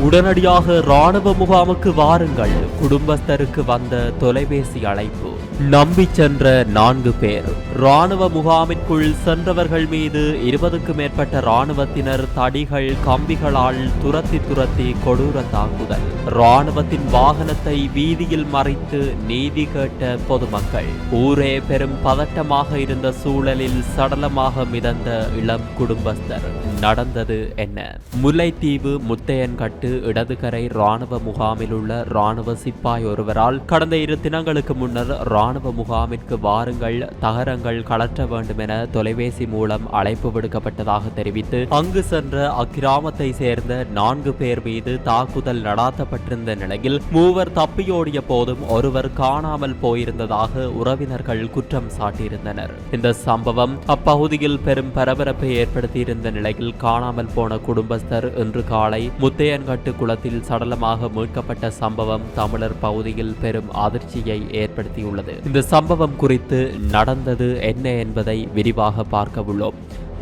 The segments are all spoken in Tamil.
உடனடியாக ராணுவ முகாமுக்கு வாருங்கள். குடும்பஸ்தருக்கு வந்த தொலைபேசி அழைப்பு. நம்பி சென்ற நான்கு பேர். ராணுவ முகாமிற்குள் சென்றவர்கள் மீது இருபதுக்கு மேற்பட்ட ராணுவத்தினர் தடிகள் கம்பிகளால் துரத்தி துரத்தி கொடூர தாக்குதல். ராணுவத்தின் வாகனத்தை வீதியில் மறைத்து நீதி கேட்ட பொதுமக்கள். ஊரே பெரும் பதட்டமாக இருந்த சூழலில் சடலமாக மிதந்த இளம் குடும்பஸ்தர். நடந்தது என்ன? முல்லைத்தீவு முத்தையன்கட்டு இடதுகரை ராணுவ முகாமில் உள்ள ராணுவ சிப்பாய் ஒருவரால் கடந்த இரு தினங்களுக்கு முன்னர் ராணுவ இராணுவ முகாமிற்கு வாருங்கள் தகரங்கள் கலற்ற வேண்டும் என தொலைபேசி மூலம் அழைப்பு விடுக்கப்பட்டதாக தெரிவித்து அங்கு சென்ற அக்கிராமத்தை சேர்ந்த நான்கு பேர் மீது தாக்குதல் நடாத்தப்பட்டிருந்த நிலையில் மூவர் தப்பியோடிய போதும் ஒருவர் காணாமல் போயிருந்ததாக உறவினர்கள் குற்றம் சாட்டியிருந்தனர். இந்த சம்பவம் அப்பகுதியில் பெரும் பரபரப்பை ஏற்படுத்தியிருந்த நிலையில் காணாமல் போன குடும்பஸ்தர் இன்று காலை முத்தையன்கட்டு குளத்தில் சடலமாக மீட்கப்பட்ட சம்பவம் தமிழர் பகுதியில் பெரும் அதிர்ச்சியை ஏற்படுத்தியுள்ளது. இந்த சம்பவம் குறித்து நடந்தது என்ன என்பதை விரிவாக பார்க்க உள்ளோம்.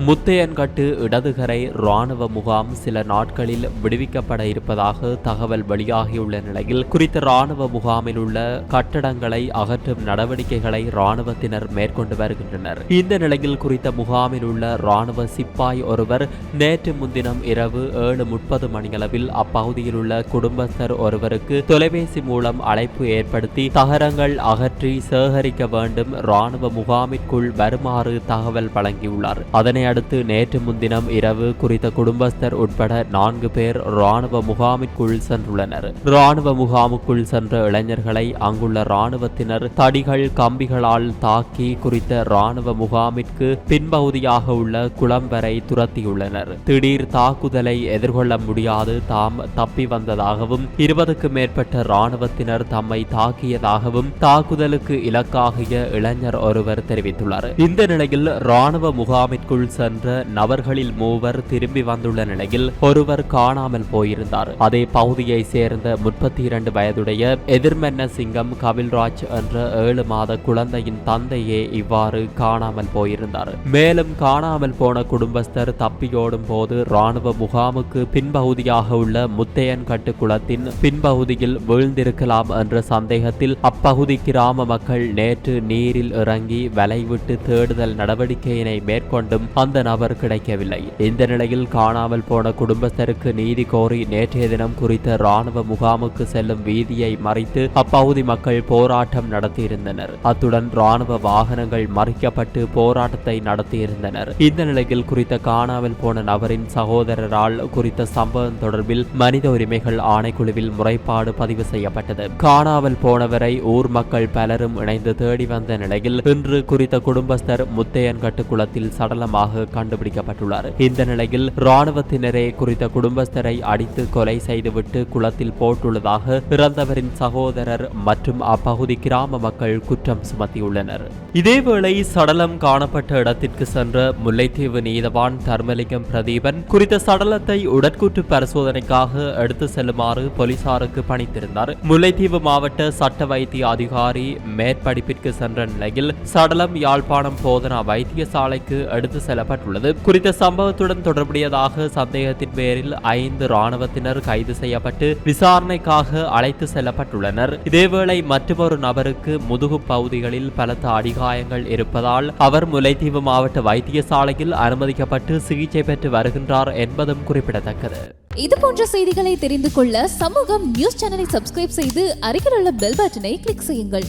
முத்தையன்கட்டு இடதுகரை இராணுவ முகாம் சில நாட்களில் விடுவிக்கப்பட இருப்பதாக தகவல் வெளியாகியுள்ள நிலையில் குறித்த இராணுவ முகாமில் உள்ள கட்டடங்களை அகற்றும் நடவடிக்கைகளை இராணுவத்தினர் மேற்கொண்டு வருகின்றனர். இந்த நிலையில் குறித்த முகாமில் உள்ள இராணுவ சிப்பாய் ஒருவர் நேற்று முன்தினம் இரவு ஏழு முப்பது மணியளவில் அப்பகுதியில் உள்ள குடும்பஸ்தர் ஒருவருக்கு தொலைபேசி மூலம் அழைப்பு ஏற்படுத்தி தகரங்கள் அகற்றி சேகரிக்க வேண்டும் இராணுவ முகாமிற்குள் வருமாறு தகவல் வழங்கியுள்ளார். அதனை அடுத்து நேற்று முன்தினம் இரவு குறித்த குடும்பஸ்தர் உட்பட நான்கு பேர் ராணுவ முகாமிற்குள் சென்றுள்ளனர். ராணுவ முகாமுக்குள் சென்ற இளைஞர்களை அங்குள்ள ராணுவத்தினர் தடிகள் கம்பிகளால் தாக்கி குறித்த ராணுவ முகாமிற்கு பின்பகுதியாக உள்ள குளம் வரை துரத்தியுள்ளனர். திடீர் தாக்குதலை எதிர்கொள்ள முடியாது தாம் தப்பி வந்ததாகவும் இருபதுக்கு மேற்பட்ட ராணுவத்தினர் தம்மை தாக்கியதாகவும் தாக்குதலுக்கு இலக்காகிய இளைஞர் ஒருவர் தெரிவித்துள்ளார். இந்த நிலையில் ராணுவ முகாமிற்குள் சென்ற நபர்களில் மூவர் திரும்பி வந்துள்ள நிலையில் ஒருவர் காணாமல் போயிருந்தார். அதே பகுதியை சேர்ந்த முப்பத்தி இரண்டு வயதுடைய எதிர்மென்ன சிங்கம் கவில்ராஜ் என்ற ஏழு மாத குழந்தையின் தந்தையே இவ்வாறு காணாமல் போயிருந்தார். மேலும் காணாமல் போன குடும்பஸ்தர் தப்பியோடும் போது ராணுவ முகாமுக்கு பின்பகுதியாக உள்ள முத்தையன்கட்டு குளத்தின் பின்பகுதியில் வீழ்ந்திருக்கலாம் என்ற சந்தேகத்தில் அப்பகுதி கிராம மக்கள் நேற்று நீரில் இறங்கி வலைவிட்டு தேடுதல் நடவடிக்கையினை மேற்கொண்டும் அந்த நபர் கிடைக்கவில்லை. இந்த நிலையில் காணாமல் போன குடும்பஸ்தருக்கு நீதி கோரி நேற்றைய தினம் குறித்த ராணுவ முகாமுக்கு செல்லும் வீதியை மறைத்து அப்பகுதி மக்கள் போராட்டம் நடத்தியிருந்தனர். அத்துடன் ராணுவ வாகனங்கள் மறிக்கப்பட்டு போராட்டத்தை நடத்தியிருந்தனர். இந்த நிலையில் குறித்த காணாமல் போன நபரின் சகோதரரால் குறித்த சம்பவம் தொடர்பில் மனித உரிமைகள் ஆணைக்குழுவில் முறைப்பாடு பதிவு செய்யப்பட்டது. காணாமல் போனவரை ஊர் மக்கள் பலரும் இணைந்து தேடி வந்த நிலையில் இன்று குறித்த குடும்பஸ்தர் முத்தையன்கட்டு குளத்தில் சடலமாக கண்டுபிடிக்கப்பட்டுள்ளார். இந்த நிலையில் ராணுவத்தினரே குறித்த குடும்பஸ்தரை அடித்து கொலை செய்துவிட்டு குளத்தில் போட்டுள்ளதாக இறந்தவரின் சகோதரர் மற்றும் அப்பகுதி கிராம மக்கள் குற்றம் சுமத்தியுள்ளனர். இதேவேளை சடலம் காணப்பட்ட இடத்திற்கு சென்ற முல்லைத்தீவு நீதவான் தர்மலிங்கம் பிரதீபன் குறித்த சடலத்தை உடற்கூற்று பரிசோதனைக்காக எடுத்து செல்லுமாறு போலீசாருக்கு பணித்திருந்தார். முல்லைத்தீவு மாவட்ட சட்ட வைத்திய அதிகாரி மேற்படிப்பிற்கு சென்ற நிலையில் சடலம் யாழ்ப்பாணம் போதனா வைத்தியசாலைக்கு எடுத்து செல்லப்பட்டுள்ளது குறித்த சம்பவத்துடன் தொடர்புடையதாக சந்தேகத்தின் பேரில் ஐந்து ராணுவத்தினர் கைது செய்யப்பட்டு விசாரணைக்காக அழைத்து செல்லப்பட்டுள்ளனர். இதேவேளை மற்றொரு நபருக்கு முதுகு பகுதிகளில் பலத்த அடிகாயங்கள் இருப்பதால் அவர் முல்லைத்தீவு மாவட்ட வைத்தியசாலையில் அனுமதிக்கப்பட்டு சிகிச்சை பெற்று வருகின்றார் என்பதும் குறிப்பிடத்தக்கது. இது போன்ற செய்திகளை தெரிந்து கொள்ள சமூகம் நியூஸ் சேனலை சப்ஸ்கிரைப் செய்து அருகில் உள்ள பெல் பட்டனை கிளிக் செய்யுங்கள்.